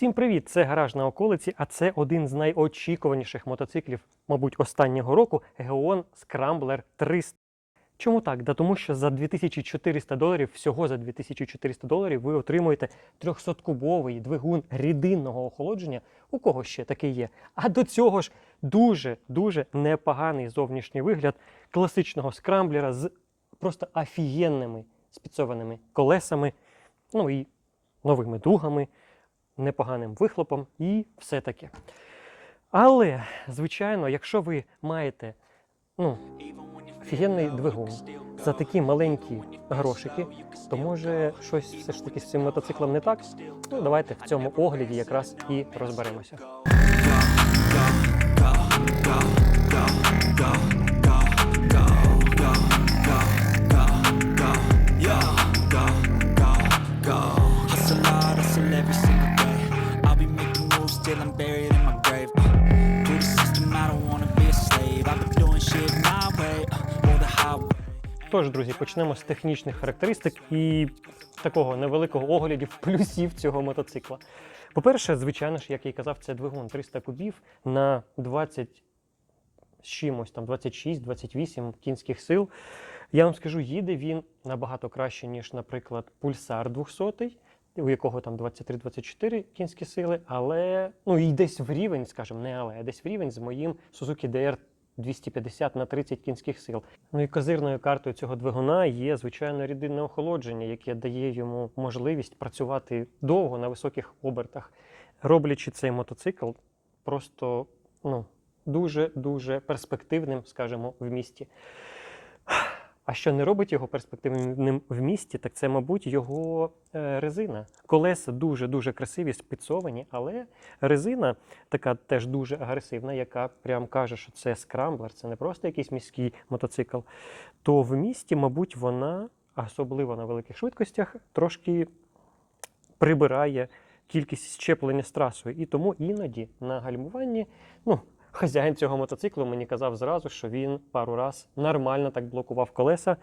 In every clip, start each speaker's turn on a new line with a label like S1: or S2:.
S1: Всім привіт! Це гараж на околиці, а це один з найочікуваніших мотоциклів, мабуть, останнього року Geon Scrambler 300. Чому так? Да тому що за 2400 доларів, всього за 2400 доларів, ви отримуєте 300-кубовий двигун рідинного охолодження. У кого ще такий є? А до цього ж дуже-дуже непоганий зовнішній вигляд класичного скрамблера з просто офігенними спіцованими колесами, ну і новими дугами, непоганим вихлопом і все таке. Але, звичайно, якщо ви маєте ну, офігенний двигун за такі маленькі грошики, то може щось все ж таки з цим мотоциклом не так. Ну, давайте в цьому огляді якраз і розберемося.
S2: Till I'm buried in my grave. Uh, to the system, I don't wanna be a slave. I've been doing shit my way, uh, or the highway.
S1: Тож, друзі, почнемо з технічних характеристик і такого невеликого оглядів плюсів цього мотоцикла. По-перше, звичайно ж, як я і казав, це двигун 300 кубів на 20 з чимось, там 26-28 кінських сил. Я вам скажу, їде він набагато краще, ніж, наприклад, пульсар 200 у якого там 23-24 кінські сили, але ну і десь в рівень, скажімо, не але, а десь в рівень з моїм Suzuki DR 250 на 30 кінських сил. Ну і козирною картою цього двигуна є звичайно рідинне охолодження, яке дає йому можливість працювати довго на високих обертах, роблячи цей мотоцикл просто ну, дуже дуже перспективним, скажімо, в місті. А що не робить його перспективним в місті, так це, мабуть, його е, резина. Колеса дуже-дуже красиві, спецовані, але резина така теж дуже агресивна, яка прям каже, що це скрамблер, це не просто якийсь міський мотоцикл. То в місті, мабуть, вона, особливо на великих швидкостях, трошки прибирає кількість щеплення з трасою. І тому іноді на гальмуванні, ну, хазяїн цього мотоциклу мені казав зразу, що він пару раз нормально так блокував колеса.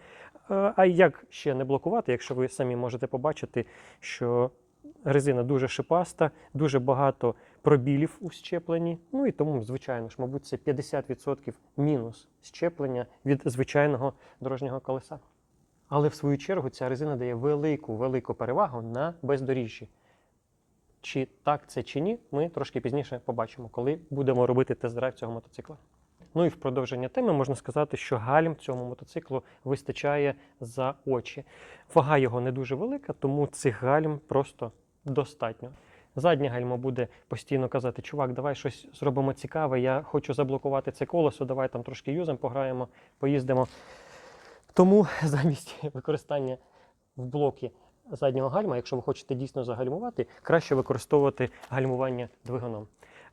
S1: Е, А як ще не блокувати, якщо ви самі можете побачити, що резина дуже шипаста, дуже багато пробілів у щепленні. Ну і тому, звичайно ж, мабуть, це 50% мінус щеплення від звичайного дорожнього колеса. Але в свою чергу ця резина дає велику велику перевагу на бездоріжжі. Чи так це чи ні, ми трошки пізніше побачимо, коли будемо робити тест-драйв цього мотоцикла. Ну і в продовження теми можна сказати, що гальм цьому мотоциклу вистачає за очі. Вага його не дуже велика, тому цих гальм просто достатньо. Задня гальма буде постійно казати: чувак, давай щось зробимо цікаве, я хочу заблокувати це колесо, давай там трошки юзом пограємо, поїздимо. Тому замість використання в блокі заднього гальма, якщо ви хочете дійсно загальмувати, краще використовувати гальмування двигуном.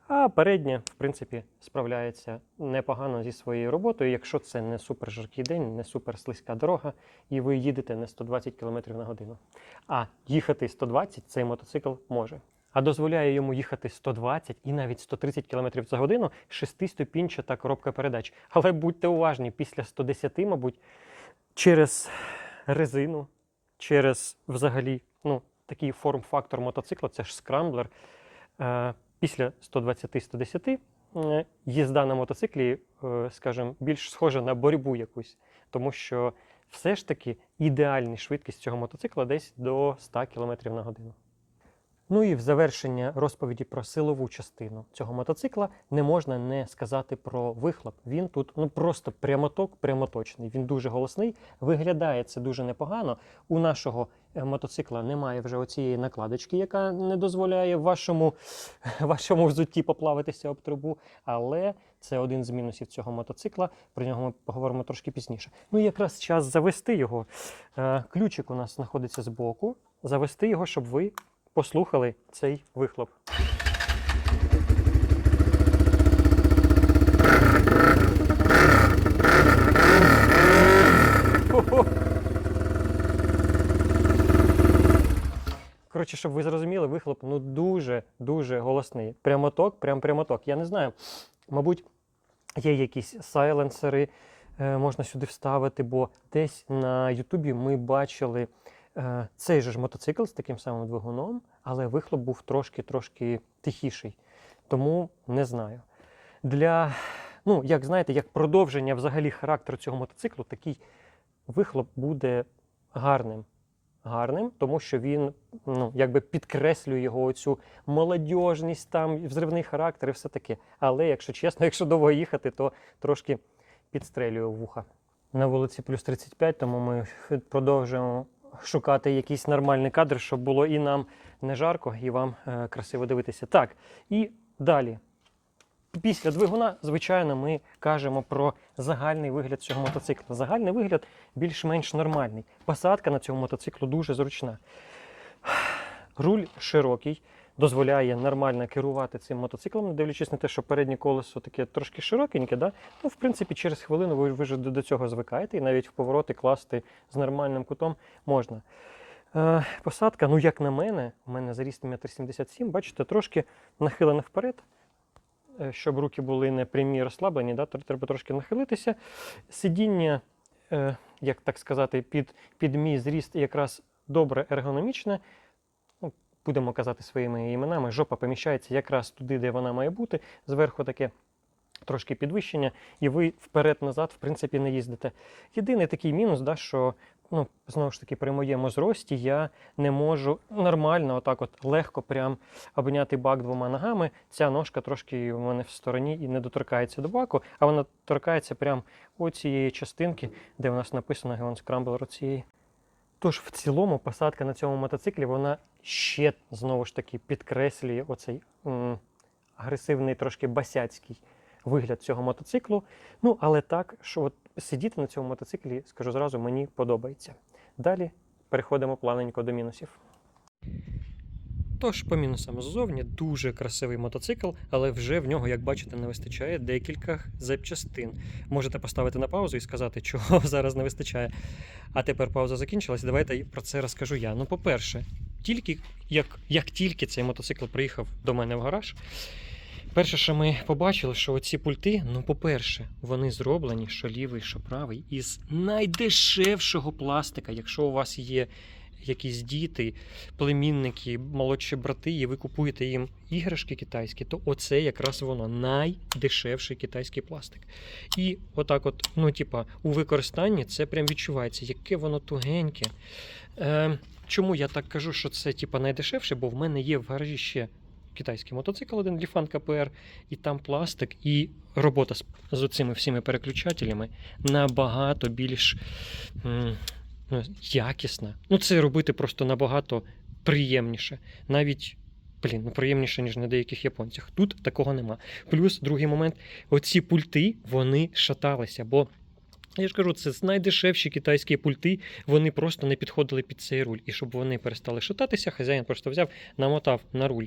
S1: А передня, в принципі, справляється непогано зі своєю роботою, якщо це не супер жаркий день, не супер слизька дорога, і ви їдете не 120 км на годину. А їхати 120 цей мотоцикл може. А дозволяє йому їхати 120 і навіть 130 км за годину шестиступінчата коробка передач. Але будьте уважні, після 110, мабуть, через резину, через взагалі ну, такий форм-фактор мотоцикла, це ж скрамблер. Е, після 120-110 е, їзда на мотоциклі, е, скажімо, більш схожа на боротьбу якусь, тому що все ж таки ідеальна швидкість цього мотоцикла десь до 100 км на годину. Ну і в завершення розповіді про силову частину цього мотоцикла не можна не сказати про вихлоп. Він тут ну просто прямоток, прямоточний. Він дуже голосний. Виглядає це дуже непогано. У нашого е, мотоцикла немає вже оцієї накладочки, яка не дозволяє вашому, вашому взутті поплавитися об трубу. Але це один з мінусів цього мотоцикла. Про нього ми поговоримо трошки пізніше. Ну якраз час завести його. Е, Ключик у нас знаходиться збоку. Завести його, щоб ви послухали цей вихлоп. Коротше, щоб ви зрозуміли, вихлоп ну дуже дуже голосний. Прямоток, прям прямоток. Я не знаю. Мабуть, є якісь сайленсери, е, можна сюди вставити, бо десь на Ютубі ми бачили цей же ж мотоцикл з таким самим двигуном, але вихлоп був трошки-трошки тихіший. Тому не знаю. Для, ну, як знаєте, як продовження взагалі характеру цього мотоциклу, такий вихлоп буде гарним. Гарним, тому що він ну, якби підкреслює його оцю молодіжність, там, взривний характер і все таке. Але, якщо чесно, якщо довго їхати, то трошки підстрелює вуха. На вулиці плюс 35, тому ми продовжуємо шукати якийсь нормальний кадр, щоб було і нам не жарко, і вам е, красиво дивитися. Так, і далі. Після двигуна, звичайно, ми кажемо про загальний вигляд цього мотоцикла. Загальний вигляд більш-менш нормальний. Посадка на цьому мотоциклу дуже зручна. Руль широкий, дозволяє нормально керувати цим мотоциклом, не дивлячись на те, що переднє колесо таке трошки широкеньке. Да? Ну, в принципі, через хвилину ви, вже до до цього звикаєте, і навіть в повороти класти з нормальним кутом можна. Е, посадка, ну як на мене, у мене заріст 1,77 м, бачите, трошки нахилена вперед, е, щоб руки були не прямі розслаблені, да? треба трошки нахилитися. Сидіння, е, як так сказати, під, під мій зріст якраз добре ергономічне. Будемо казати своїми іменами, жопа поміщається якраз туди, де вона має бути. Зверху таке трошки підвищення, і ви вперед-назад, в принципі, не їздите. Єдиний такий мінус, да, що ну, знову ж таки, при моєму зрості я не можу нормально, отак от легко прям обняти бак двома ногами. Ця ножка трошки у мене в стороні і не доторкається до баку, а вона торкається прям оцієї частинки, де у нас написано Геон Скрамблер оцієї. Тож в цілому посадка на цьому мотоциклі вона ще знову ж таки підкреслює оцей м, агресивний, трошки басяцький вигляд цього мотоциклу. Ну, але так, що от сидіти на цьому мотоциклі, скажу зразу, мені подобається. Далі переходимо плавненько до мінусів. Тож, по мінусам ззовні, дуже красивий мотоцикл, але вже в нього, як бачите, не вистачає декілька запчастин. Можете поставити на паузу і сказати, чого зараз не вистачає. А тепер пауза закінчилась. Давайте про це розкажу я. Ну, по-перше, тільки як, як тільки цей мотоцикл приїхав до мене в гараж, перше, що ми побачили, що оці пульти, ну, по-перше, вони зроблені, що лівий, що правий, із найдешевшого пластика. Якщо у вас є якісь діти, племінники, молодші брати, і ви купуєте їм іграшки китайські, то оце якраз воно найдешевший китайський пластик. І отак, от, ну, типа, у використанні це прям відчувається, яке воно тугеньке. Е, чому я так кажу, що це типа найдешевше? Бо в мене є в гаражі ще китайський мотоцикл, один Ліфан КПР, і там пластик, і робота з, з цими всіми переключателями набагато більш ну, якісна. Ну, це робити просто набагато приємніше. Навіть. Блін, ну приємніше, ніж на деяких японцях. Тут такого нема. Плюс другий момент: оці пульти вони шаталися, бо я ж кажу, це найдешевші китайські пульти, вони просто не підходили під цей руль. І щоб вони перестали шататися, хазяїн просто взяв, намотав на руль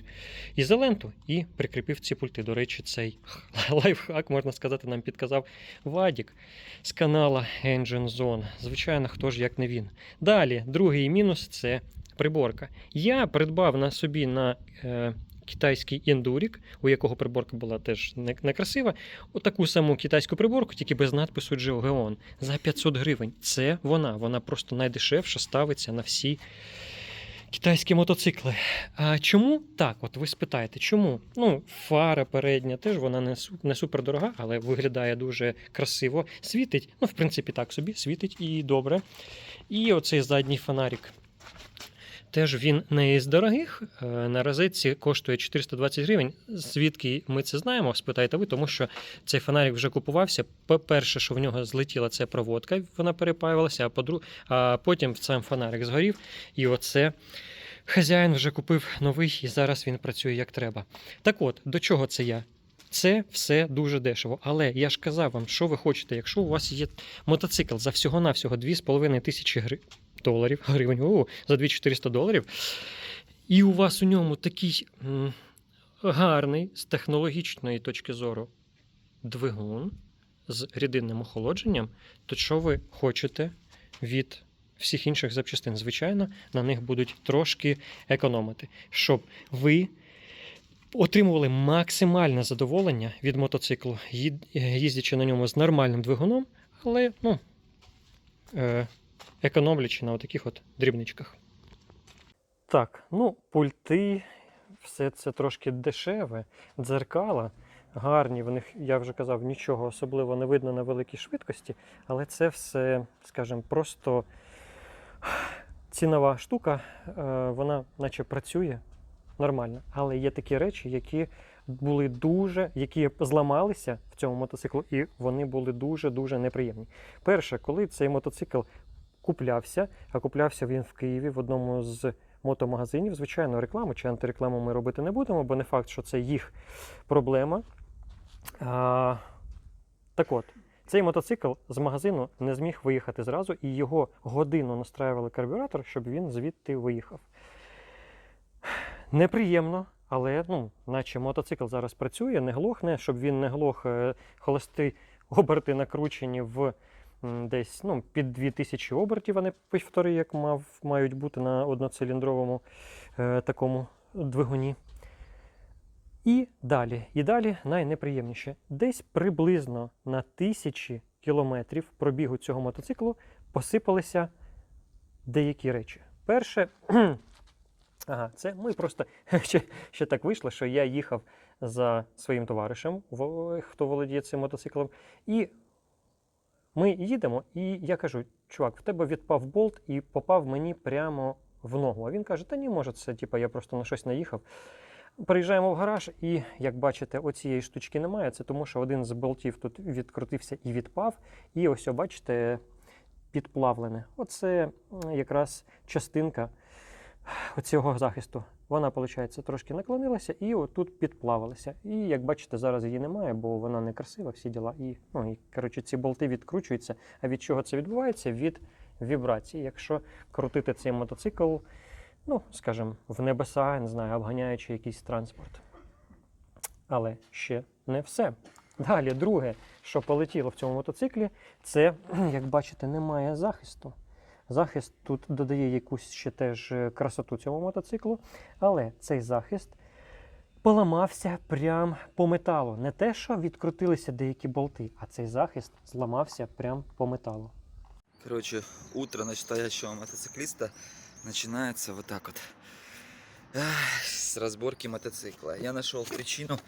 S1: ізоленту і прикріпив ці пульти. До речі, цей лайфхак, можна сказати, нам підказав Вадік з канала Engine Zone. Звичайно, хто ж як не він. Далі, другий мінус це приборка. Я придбав на собі на. Е, Китайський ендурік, у якого приборка була теж не- некрасива, отаку саму китайську приборку, тільки без надпису Geogeon, за 500 гривень. Це вона. Вона просто найдешевша ставиться на всі китайські мотоцикли. А чому так? От ви спитаєте, чому? Ну, фара передня теж вона не, не супер дорога, але виглядає дуже красиво. Світить, ну, в принципі, так собі, світить і добре. І оцей задній фонарик. Теж він не із дорогих. Е, На розетці коштує 420 гривень. Звідки ми це знаємо? Спитайте ви, тому що цей фонарик вже купувався. По-перше, що в нього злетіла це проводка, вона перепаювалася, а, подру... а потім сам фонарик згорів. І оце хазяїн вже купив новий, і зараз він працює як треба. Так от, до чого це я? Це все дуже дешево. Але я ж казав вам, що ви хочете, якщо у вас є мотоцикл за всього-навсього 2,5 тисячі гривень доларів, гривень, о, за 2400 доларів. І у вас у ньому такий м, гарний з технологічної точки зору двигун з рідинним охолодженням, то що ви хочете від всіх інших запчастин? Звичайно, на них будуть трошки економити, щоб ви отримували максимальне задоволення від мотоциклу, їздячи на ньому з нормальним двигуном, але ну, е, економлячи на таких от дрібничках. Так, ну, пульти, все це трошки дешеве, дзеркала гарні. В них, я вже казав, нічого особливо не видно на великій швидкості, але це все, скажімо, просто цінова штука, е, вона наче працює нормально. Але є такі речі, які були дуже, які зламалися в цьому мотоциклу, і вони були дуже-дуже неприємні. Перше, коли цей мотоцикл куплявся, а куплявся він в Києві в одному з мотомагазинів. Звичайно, рекламу чи антирекламу ми робити не будемо, бо не факт, що це їх проблема. А, так от, цей мотоцикл з магазину не зміг виїхати зразу, і його годину настраювали карбюратор, щоб він звідти виїхав. Неприємно, але ну, наче мотоцикл зараз працює, не глохне, щоб він не глох, е, холости оберти накручені в десь ну, під 2000 обертів, а не півтори, як мав, мають бути на одноциліндровому е, такому двигуні. І далі, і далі найнеприємніше. Десь приблизно на тисячі кілометрів пробігу цього мотоциклу посипалися деякі речі. Перше, ага, це ми просто ще, ще так вийшло, що я їхав за своїм товаришем, хто володіє цим мотоциклом, і ми їдемо, і я кажу: чувак, в тебе відпав болт і попав мені прямо в ногу. А він каже: Та ні, може, це типа я просто на щось наїхав. Приїжджаємо в гараж, і як бачите, оцієї штучки немає. Це тому, що один з болтів тут відкрутився і відпав. І ось, бачите, підплавлене. Оце якраз частинка оцього захисту. Вона, виходить, трошки наклонилася і отут підплавилася. І як бачите, зараз її немає, бо вона не красива, всі діла. І, ну, і коротше, ці болти відкручуються. А від чого це відбувається? Від вібрації. Якщо крутити цей мотоцикл, ну, скажімо, в небеса, не знаю, обганяючи якийсь транспорт. Але ще не все. Далі, друге, що полетіло в цьому мотоциклі, це, як бачите, немає захисту. Захист тут додає якусь ще теж е, красоту цьому мотоциклу, але цей захист поламався прямо по металу. Не те, що відкрутилися деякі болти, а цей захист зламався прямо по металу.
S3: Короче, утро настоящего мотоциклиста начинается вот так вот. Ах, С разборки мотоцикла. Я нашел причину.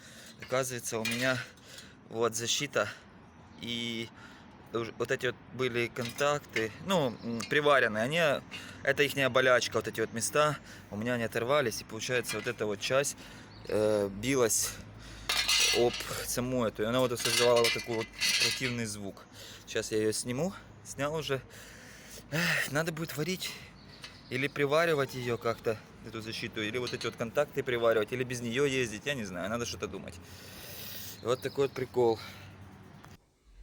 S3: Оказывается, у меня вот защита и вот эти вот были контакты, ну, приваренные, они, это их болячка, вот эти вот места, у меня они оторвались, и получается вот эта вот часть э, билась об саму эту, и она вот создавала вот такой вот противный звук. Сейчас я ее сниму, снял уже. Эх, Надо будет варить или приваривать ее как-то, эту защиту, или вот эти вот контакты приваривать, или без нее ездить, я не знаю, надо что-то думать. Вот такой вот прикол.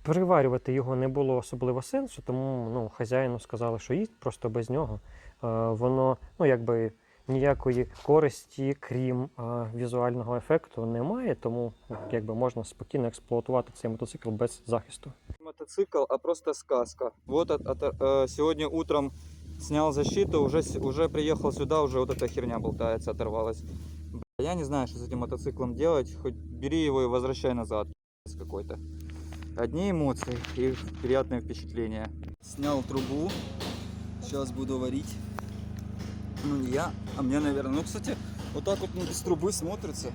S1: Приварювати його не було особливо сенсу, тому ну, хазяїну сказали, що їсть просто без нього. Е, воно, ну якби ніякої користі, крім е, візуального ефекту, немає, тому ну, якби можна спокійно експлуатувати цей мотоцикл без захисту.
S4: мотоцикл, а просто сказка. Вот от- от- э, сегодня утром снял защиту, уже, с- уже приехал сюда, уже вот эта херня болтается, оторвалась. Бля, Я не знаю, что с этим мотоциклом делать, хоть бери его и возвращай назад с какой-то. Одни эмоции и приятные впечатления. Снял трубу, сейчас буду варить. Ну не я, а мне, наверное. Ну, кстати, вот так вот без трубы смотрится,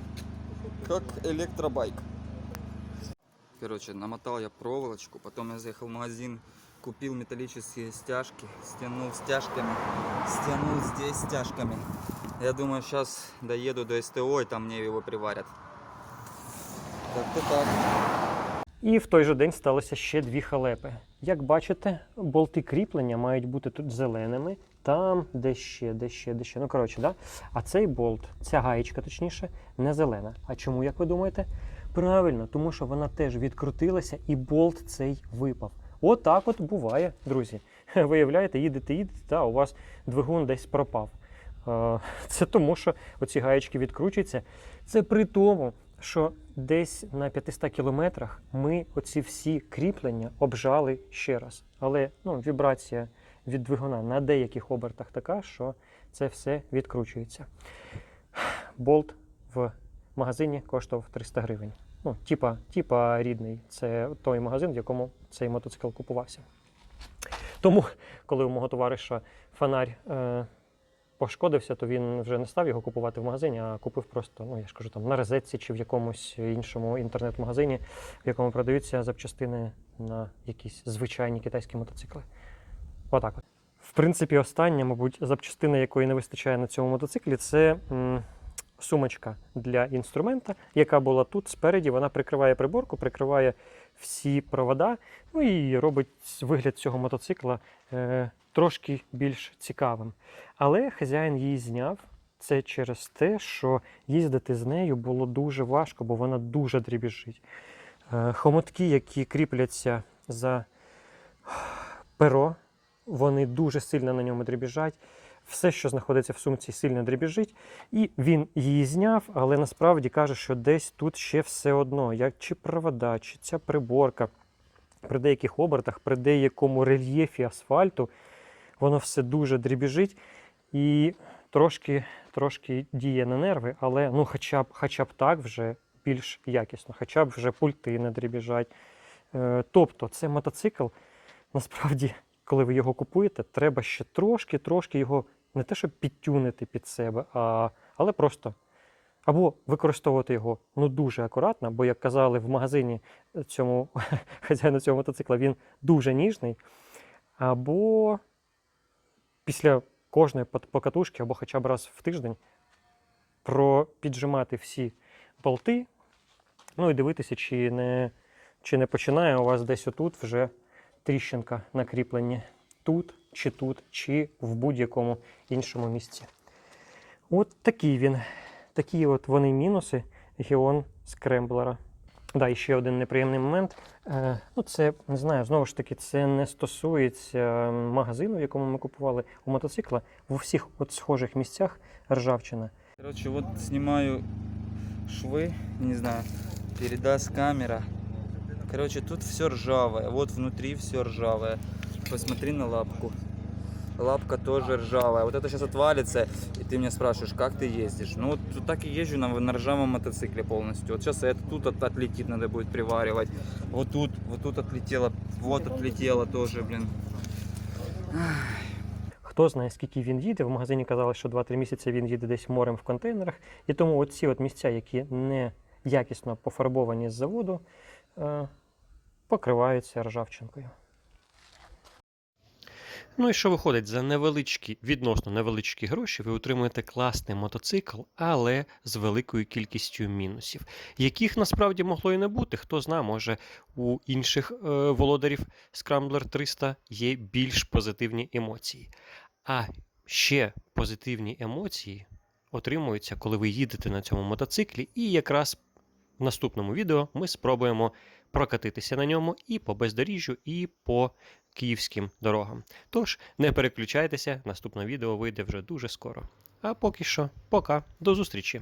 S4: как электробайк. Короче, намотал я проволочку, потом я заехал в магазин, купил металлические стяжки, стянул стяжками, стянул здесь стяжками. Я думаю, сейчас доеду до СТО и там мне его приварят. Как-то так.
S1: І в той же день сталося ще дві халепи. Як бачите, болти кріплення мають бути тут зеленими, там де ще, де ще, де ще. Ну коротше, да? А цей болт, ця гаєчка, точніше, не зелена. А чому, як ви думаєте? Правильно, тому що вона теж відкрутилася і болт цей випав. Отак от буває, друзі. Виявляєте, їдете, їдете, та у вас двигун десь пропав. Е, Це тому, що оці гаєчки відкручуються. Це при тому, що десь на 500 кілометрах ми оці всі кріплення обжали ще раз. Але ну, вібрація від двигуна на деяких обертах така, що це все відкручується. Болт в магазині коштував 300 гривень. Ну, типа, типа рідний. Це той магазин, в якому цей мотоцикл купувався. Тому, коли у мого товариша фонарь е, пошкодився, то він вже не став його купувати в магазині, а купив просто, ну я ж кажу, там на розетці чи в якомусь іншому інтернет-магазині, в якому продаються запчастини на якісь звичайні китайські мотоцикли. Отак от. В принципі, остання, мабуть, запчастина, якої не вистачає на цьому мотоциклі, це м, сумочка для інструмента, яка була тут спереді. Вона прикриває приборку, прикриває всі провода, ну і робить вигляд цього мотоцикла е, трошки більш цікавим. Але хазяїн її зняв. Це через те, що їздити з нею було дуже важко, бо вона дуже дрібіжить. Е, Хомотки, які кріпляться за перо, вони дуже сильно на ньому дрібіжать. Все, що знаходиться в сумці, сильно дрібіжить. І він її зняв, але насправді каже, що десь тут ще все одно, як чи провода, чи ця приборка. При деяких обертах, при деякому рельєфі асфальту, воно все дуже дрібіжить і трошки, трошки діє на нерви, але ну, хоча б, хоча б так вже більш якісно, хоча б вже пульти не дрібіжать. Е, тобто, це мотоцикл, насправді, коли ви його купуєте, треба ще трошки-трошки його не те, щоб підтюнити під себе, а, але просто або використовувати його ну дуже акуратно, бо, як казали в магазині цьому хазяїну цього мотоцикла, він дуже ніжний. Або після кожної покатушки, або хоча б раз в тиждень пропіджимати всі болти, ну і дивитися, чи не, чи не починає у вас десь отут вже тріщинка на кріпленні. Тут, чи тут, чи в будь-якому іншому місці. От такий він. Такі от вони мінуси Геон Скремблера. Да, і ще один неприємний момент. Е, ну, це не знаю, знову ж таки, це не стосується магазину, в якому ми купували у мотоцикла. В усіх от схожих місцях ржавчина.
S4: Короче, вот снимаю швы, не знаю, передаст камера. Короче, тут все ржавое, вот внутри все ржавое. Посмотри на лапку Лапка тоже ржавая. Вот это сейчас отвалится, и ты меня спрашиваешь, как ты ездишь? Ну вот тут так и езжу на, на ржавом мотоцикле полностью. Вот сейчас это тут от- отлетит, надо будет приваривать. Вот тут, вот тут отлетело, вот отлетело тоже, блин.
S1: Хто знає, скільки він їде. В магазині казали, що 2-3 місяці він їде десь морем в контейнерах. І тому оці от місця, які не якісно пофарбовані з заводу, е, покриваються ржавчинкою. Ну і що виходить, за невеличкі, відносно невеличкі гроші ви отримуєте класний мотоцикл, але з великою кількістю мінусів, яких насправді могло і не бути. Хто знає, може у інших е, володарів Scrambler 300 є більш позитивні емоції. А ще позитивні емоції отримуються, коли ви їдете на цьому мотоциклі, і якраз в наступному відео ми спробуємо прокатитися на ньому і по бездоріжжю, і по київським дорогам. Тож не переключайтеся, наступне відео вийде вже дуже скоро. А поки що, пока, до зустрічі!